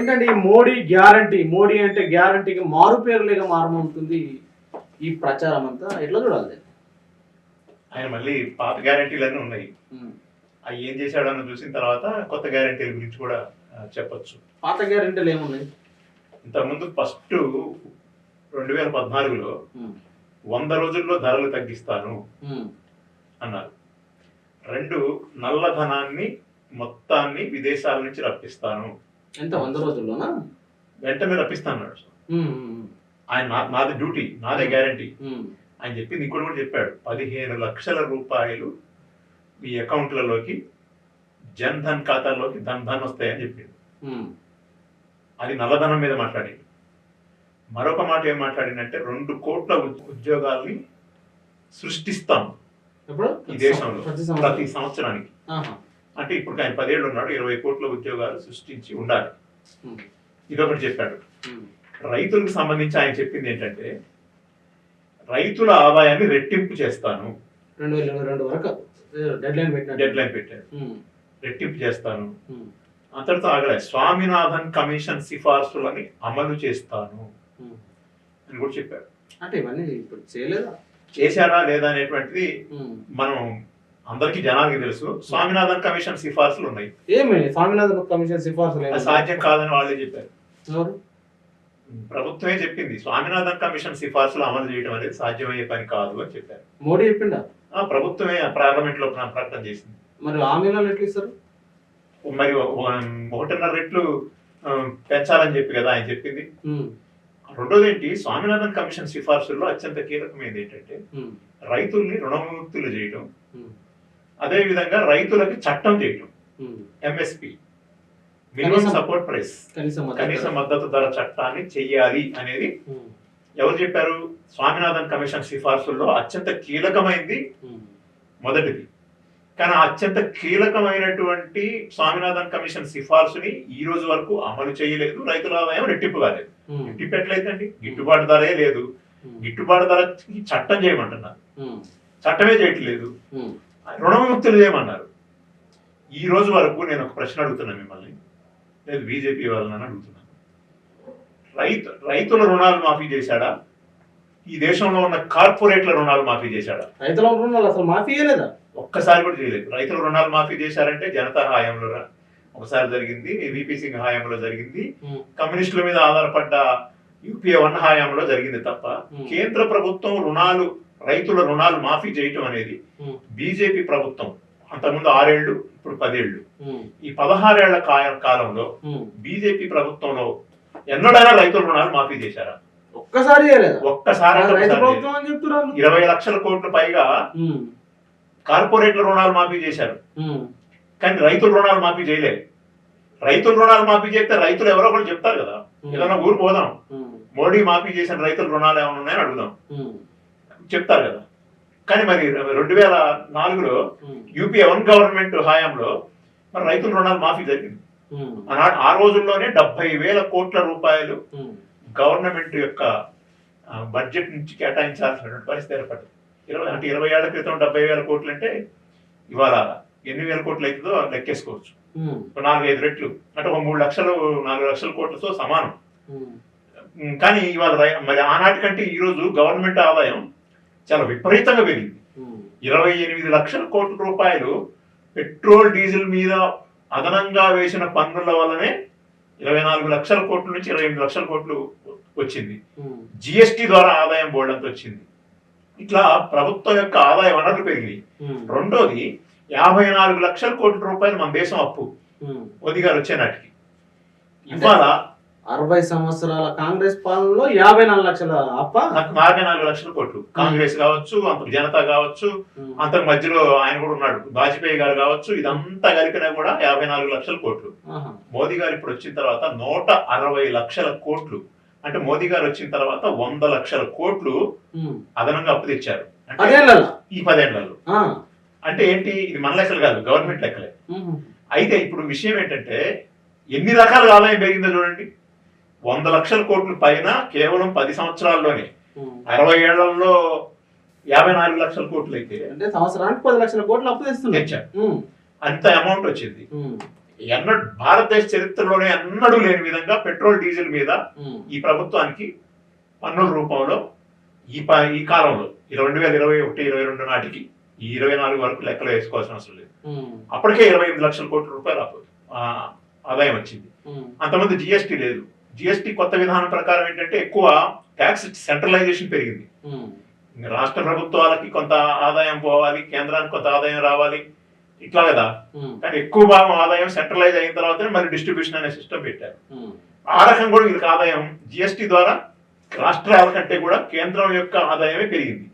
ఏంటంటే ఈ మోడీ గ్యారంటీ మోడీ అంటే గ్యారంటీకి మారు పేరులేగా మారమవుతుంది ఈ ప్రచారం అంతా. ఎట్లా చూడాలి ఆయన మళ్ళీ పాత గ్యారెంటీలన్నీ ఉన్నాయి. అవి ఏం చేశాడో అని చూసిన తర్వాత కొత్త గ్యారెంటీల గురించి కూడా చెప్పొచ్చు. పాత గ్యారంటీలు ఏమున్నాయి? ఇంతకుముందు ఫస్ట్ రెండు వేల పద్నాలుగులో. వంద రోజుల్లో ధరలు తగ్గిస్తాను. అన్నారు. రెండు నల్లధనాన్ని మొత్తాన్ని విదేశాల నుంచి రప్పిస్తాను. ఎంత? వంద రోజుల్లోనా? వెంటనే రప్పిస్తాను ఆయన నాది డ్యూటీ నాదే గ్యారంటీ. ఆయన చెప్పింది ఇంకోటి కూడా చెప్పాడు. పదిహేను లక్షల రూపాయలు మీ అకౌంట్లలోకి జన్ ధన్ ఖాతాల్లోకి ధన్ ధన్ వస్తాయని చెప్పిండు. అది నల్లధనం మీద మాట్లాడి. మరొక మాట ఏం మాట్లాడిందంటే రెండు కోట్ల ఉద్- ఉద్యోగాల్ని సృష్టిస్తాం ఈ దేశంలో ప్రతి సంవత్సరం. ప్రతి సంవత్సరానికి. అంటే ఇప్పుడు ఆయన పదేళ్ళు ఉన్నాడు ఇరవై కోట్ల ఉద్యోగాలు సృష్టించి ఉండాలి. ఇదొకటి చెప్పాడు. రైతులకు సంబంధించి ఆయన చెప్పింది ఏంటంటే రైతుల ఆదాయాన్ని రెట్టింపు చేస్తాను రెండు వేల ఇరవై రెండు వరకు డెడ్ లైన్ డెడ్ లైన్ పెట్టాడు ఉమ్. రెట్టింపు చేస్తాను. అంతటితో ఆగలే స్వామినాథన్ కమిషన్ సిఫార్సులని అమలు చేస్తాను. అని కూడా చెప్పాడు అంటే ఇవన్నీ ఇప్పుడు చేయలేదా చేశాడా లేదా అనేటువంటిది. మనం అందరికీ జనానికి తెలుసు. స్వామినాథన్ కమిషన్ సిఫార్సులు ఉన్నాయి. ఏమి? స్వామినాథన్ కమిషన్ సిఫార్సులు? సాధ్యం కాదని వాళ్ళే చెప్పారు. ప్రభుత్వమే చెప్పింది. స్వామినాథన్ కమిషన్ సిఫార్సులు అమలు చేయడం అనేది సాధ్యమయ్యే పని కాదు అని చెప్పారు. మోడీ చెప్పిండా? ఆ ప్రభుత్వమే పార్లమెంట్లో ప్ర- ప్రకటన చేసింది. మరి హామీలను ఎట్లా ఇస్తారు? మరి ఒక- ఒకటిన్నర రెట్లు పెంచాలని చెప్పి కదా ఆయన చెప్పింది. రెండోది ఏంటి స్వామినాథన్ కమిషన్ సిఫార్సుల్లో అత్యంత కీలకమైనది ఏంటంటే. రైతుల్ని రుణముక్తులు చేయడం అదే విధంగా రైతులకి చట్టం um. MSP minimum support price కనీసం మద్దతు ధర. చట్టాన్ని చెయ్యాలి అనేది. ఎవరు చెప్పారు స్వామినాథన్ కమిషన్ సిఫార్సుల్లో అత్యంత కీలకమైంది. మొదటిది కానీ అత్యంత కీలకమైనటువంటి స్వామినాథన్ కమిషన్ సిఫార్సుని ఈ రోజు వరకు అమలు చేయలేదు రైతుల ఆదాయం రెట్టింపు కాలేదు. రెట్టింపు ఎట్లయితండి గిట్టుబాటు ధరే లేదు. గిట్టుబాటు ధరకి చట్టం చేయమంటున్నారు. చట్టమే చేయట్లేదు. రుణవిముక్తులు చేయమన్నారు. ఈ రోజు వరకు నేను ఒక ప్రశ్న అడుగుతున్నా మిమ్మల్ని. లేదు బీజేపీ వాళ్ళని అడుగుతున్నాను రైతు రైతుల రుణాలు మాఫీ చేశాడా? ఈ దేశంలో ఉన్న కార్పొరేట్ల రుణాలు మాఫీ చేశాడా? రైతుల రుణాలు అసలు మాఫీ చేయలేదా? ఒక్కసారి కూడా చేయలేదు. రైతుల రుణాలు మాఫీ చేశారంటే జనతా హాయంలో ఒకసారి జరిగింది విపి సింగ్ హాయంలో జరిగింది. కమ్యూనిస్టుల మీద ఆధారపడ్డ యూపీఏ వన్ హాయంలో జరిగింది తప్ప. కేంద్ర ప్రభుత్వం రుణాలు రైతుల రుణాలు మాఫీ చేయటం అనేది. బీజేపీ ప్రభుత్వం అంతకుముందు ఆరేళ్ళు ఇప్పుడు పదేళ్ళు. ఈ పదహారేళ్ళ కాలంలో. బీజేపీ ప్రభుత్వంలో ఎన్నడైనా రైతుల రుణాలు మాఫీ చేశారా ఒక్కసారి ఒక్కసారి ఇరవై లక్షల కోట్ల పైగా. కార్పొరేట్ల రుణాలు మాఫీ చేశారు. కానీ రైతుల రుణాలు మాఫీ చేయలేదు రైతుల రుణాలు మాఫీ చేస్తే రైతులు ఎవరో ఒకరు చెప్తారు కదా ఏదైనా ఊరు పోదాం. మోడీ మాఫీ చేసిన రైతుల రుణాలు ఏమైనా ఉన్నాయని అడుగుదాం. చెప్తారు కదా. కానీ మరి రెండు వేల నాలుగులో. యూపీఏ వన్ గవర్నమెంట్ హయాంలో మరి రైతుల రుణాలు మాఫీ జరిగింది. ఆనాడు ఆ రోజుల్లోనే డెబ్బై వేల కోట్ల రూపాయలు. గవర్నమెంట్ యొక్క బడ్జెట్ నుంచి కేటాయించాల్సినటువంటి పరిస్థితి ఏర్పడింది. ఇరవై అంటే ఇరవై ఏళ్ళ క్రితం డెబ్బై వేల కోట్లు అంటే ఇవాళ ఎన్ని వేల కోట్లు అవుతుందో లెక్కేసుకోవచ్చు. నాలుగైదు రెట్లు అంటే ఒక మూడు లక్షలు నాలుగు లక్షల కోట్లతో సమానం. కానీ ఇవాళ మరి ఆనాటి కంటే ఈ రోజు గవర్నమెంట్ ఆదాయం చాలా విపరీతంగా పెరిగింది. ఇరవై ఎనిమిది లక్షల కోట్ల రూపాయలు పెట్రోల్ డీజిల్ మీద అదనంగా వేసిన పన్నుల వల్లనే ఇరవై నాలుగు లక్షల కోట్ల నుంచి ఇరవై ఎనిమిది లక్షల కోట్లు వచ్చింది. జిఎస్టి ద్వారా ఆదాయం బోర్డంత వచ్చింది ఇట్లా ప్రభుత్వం యొక్క ఆదాయ వనరులు పెరిగినాయి. రెండోది యాభై నాలుగు లక్షల కోట్ల రూపాయలు మన దేశం అప్పు. మోదీ గారు వచ్చే నాటికి ఇవాళ అరవై సంవత్సరాల కాంగ్రెస్ పాలనలో యాభై నాలుగు లక్షల అప్ప. యాభై నాలుగు లక్షల కోట్లు కాంగ్రెస్ కావచ్చు అంత జనతా కావచ్చు. అంతకు మధ్యలో ఆయన కూడా ఉన్నాడు. వాజ్పేయి గారు కావచ్చు ఇదంతా కలిపినా కూడా యాభై నాలుగు లక్షల కోట్లు. మోదీ గారు ఇప్పుడు వచ్చిన తర్వాత నూట అరవై లక్షల కోట్లు. అంటే మోదీ గారు వచ్చిన తర్వాత వంద లక్షల కోట్లు. అదనంగా అప్పు తెచ్చారు. ఈ పదేళ్ళలో. అంటే ఏంటి? ఇది మన లెక్కలు కాదు గవర్నమెంట్ లెక్కలే. అయితే ఇప్పుడు విషయం ఏంటంటే ఎన్ని రకాల ఆదాయం పెరిగిందో చూడండి. వంద లక్షల కోట్ల పైన కేవలం పది సంవత్సరాల్లోనే. అరవై ఏళ్ళలో యాభై నాలుగు లక్షల కోట్లు అయితే అంటే సంవత్సరానికి పది లక్షల కోట్లు అప్పు తెచ్చారు. అంత అమౌంట్ వచ్చింది. ఎన్నడూ భారతదేశ చరిత్రలోనే ఎన్నడూ లేని విధంగా పెట్రోల్ డీజిల్ మీద ఈ ప్రభుత్వానికి పన్నుల రూపంలో ఈ ఈ కాలంలో ఈ రెండు వేల ఇరవై ఒకటి ఇరవై రెండు నాటికి ఈ ఇరవై నాలుగు వరకు లెక్కలు వేసుకోవాల్సిన అవసరం లేదు. అప్పటికే ఇరవై ఎనిమిది లక్షల కోట్ల రూపాయలు ఆదాయం వచ్చింది. అంతమంది జిఎస్టీ లేదు. జిఎస్టీ కొత్త విధానం ప్రకారం ఏంటంటే ఎక్కువ ట్యాక్స్ సెంట్రలైజేషన్ పెరిగింది. రాష్ట్ర ప్రభుత్వాలకి కొంత ఆదాయం పోవాలి కేంద్రానికి కొంత ఆదాయం రావాలి ఇట్లా కదా. కానీ ఎక్కువ భాగం ఆదాయం సెంట్రలైజ్ అయిన తర్వాతనే మళ్ళీ డిస్ట్రిబ్యూషన్ అనే సిస్టమ్ పెట్టారు. ఆ రకం కూడా వీళ్ళకి ఆదాయం జిఎస్టీ ద్వారా రాష్ట్రాల కంటే కూడా కేంద్రం యొక్క ఆదాయమే పెరిగింది.